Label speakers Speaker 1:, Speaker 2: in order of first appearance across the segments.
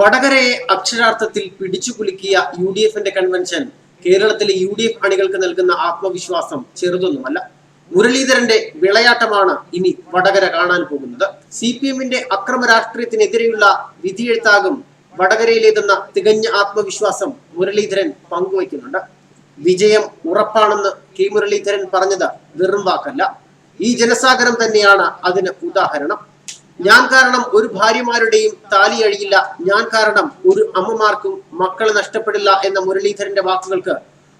Speaker 1: വടകരയെ അക്ഷരാർത്ഥത്തിൽ പിടിച്ചുകുലുക്കിയ U D എഫിന്റെ കൺവെൻഷൻ കേരളത്തിലെ യു ഡി എഫ് അണികൾക്ക് നൽകുന്ന ആത്മവിശ്വാസം ചെറുതൊന്നുമല്ല. മുരളീധരന്റെ വിളയാട്ടമാണ് ഇനി വടകര കാണാൻ പോകുന്നത്. സി പി എമ്മിന്റെ അക്രമ രാഷ്ട്രീയത്തിനെതിരെയുള്ള വിധിയെഴുത്താകും വടകരയിലേതെന്ന തികഞ്ഞ ആത്മവിശ്വാസം മുരളീധരൻ പങ്കുവയ്ക്കുന്നുണ്ട്. വിജയം ഉറപ്പാണെന്ന് കെ മുരളീധരൻ പറഞ്ഞത് വെറും വാക്കല്ല. ഈ ജനസാഗരം തന്നെയാണ് അതിന് ഉദാഹരണം. ഞാൻ കാരണം ഒരു ഭാര്യമാരുടെയും താലി അഴിയില്ല. ഞാൻ കാരണം ഒരു അമ്മമാർക്കും മക്കളെ നഷ്ടപ്പെടില്ല എന്ന മുരളീധരന്റെ വാക്കുകൾക്ക്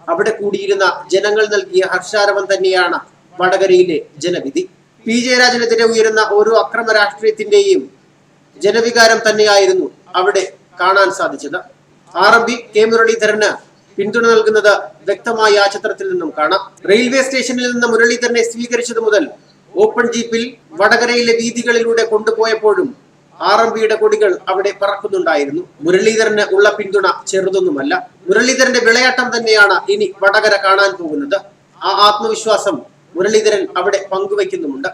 Speaker 1: അവിടെ കൂടിയിരുന്ന ജനങ്ങൾ നൽകിയ ഹർഷാരവം തന്നെയാണ് വടകരയിലെ ജനവിധി. പി. ജയരാജനെതിരെ ഉയരുന്ന ഓരോ അക്രമ രാഷ്ട്രീയത്തിന്റെയും ജനവികാരം തന്നെയായിരുന്നു അവിടെ കാണാൻ സാധിച്ചത്. ആർ എം പി കെ മുരളീധരന് പിന്തുണ നൽകുന്നത് വ്യക്തമായി ആ ചിത്രത്തിൽ നിന്നും കാണാം. റെയിൽവേ സ്റ്റേഷനിൽ നിന്ന് മുരളീധരനെ സ്വീകരിച്ചത് മുതൽ ഓപ്പൺ ജീപ്പിൽ വടകരയിലെ വീതികളിലൂടെ കൊണ്ടുപോയപ്പോഴും ആർ എം പിയുടെ കൊടികൾ അവിടെ പറക്കുന്നുണ്ടായിരുന്നു. മുരളീധരന് ഉള്ള പിന്തുണ ചെറുതൊന്നുമല്ല. മുരളീധരന്റെ വിളയാട്ടം തന്നെയാണ് ഇനി വടകര കാണാൻ പോകുന്നത്. ആ ആത്മവിശ്വാസം മുരളീധരൻ അവിടെ പങ്കുവയ്ക്കുന്നുമുണ്ട്.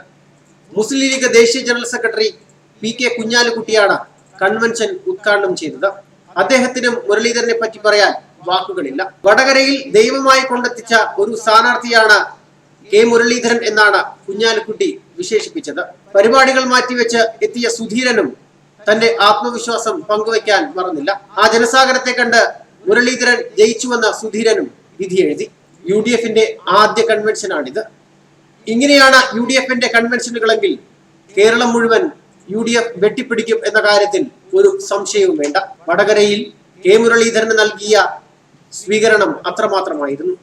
Speaker 1: മുസ്ലിം ലീഗ് ദേശീയ ജനറൽ സെക്രട്ടറി പി കെ കുഞ്ഞാലിക്കുട്ടിയാണ് കൺവെൻഷൻ ഉദ്ഘാടനം ചെയ്തത്. അദ്ദേഹത്തിനും മുരളീധരനെ പറ്റി പറയാൻ വാക്കുകളില്ല. വടകരയിൽ ദൈവമായി കൊണ്ടെത്തിച്ച ഒരു സ്ഥാനാർത്ഥിയാണ് കെ മുരളീധരൻ എന്നാണ് കുഞ്ഞാലിക്കുട്ടി വിശേഷിപ്പിച്ചത്. പരിപാടികൾ മാറ്റിവെച്ച് എത്തിയ സുധീരനും തന്റെ ആത്മവിശ്വാസം പങ്കുവയ്ക്കാൻ മറന്നില്ല. ആ ജനസാഗരത്തെ കണ്ട് മുരളീധരൻ ജയിച്ചുവെന്ന സുധീരനും വിധി എഴുതി. യു ഡി എഫിന്റെ ആദ്യ കൺവെൻഷനാണിത്. ഇങ്ങനെയാണ് യു ഡി എഫിന്റെ കൺവെൻഷനുകളെങ്കിൽ കേരളം മുഴുവൻ യു ഡി എഫ് വെട്ടിപ്പിടിക്കും എന്ന കാര്യത്തിൽ ഒരു സംശയവും വേണ്ട. വടകരയിൽ കെ മുരളീധരന് നൽകിയ സ്വീകരണം അത്രമാത്രമായിരുന്നു.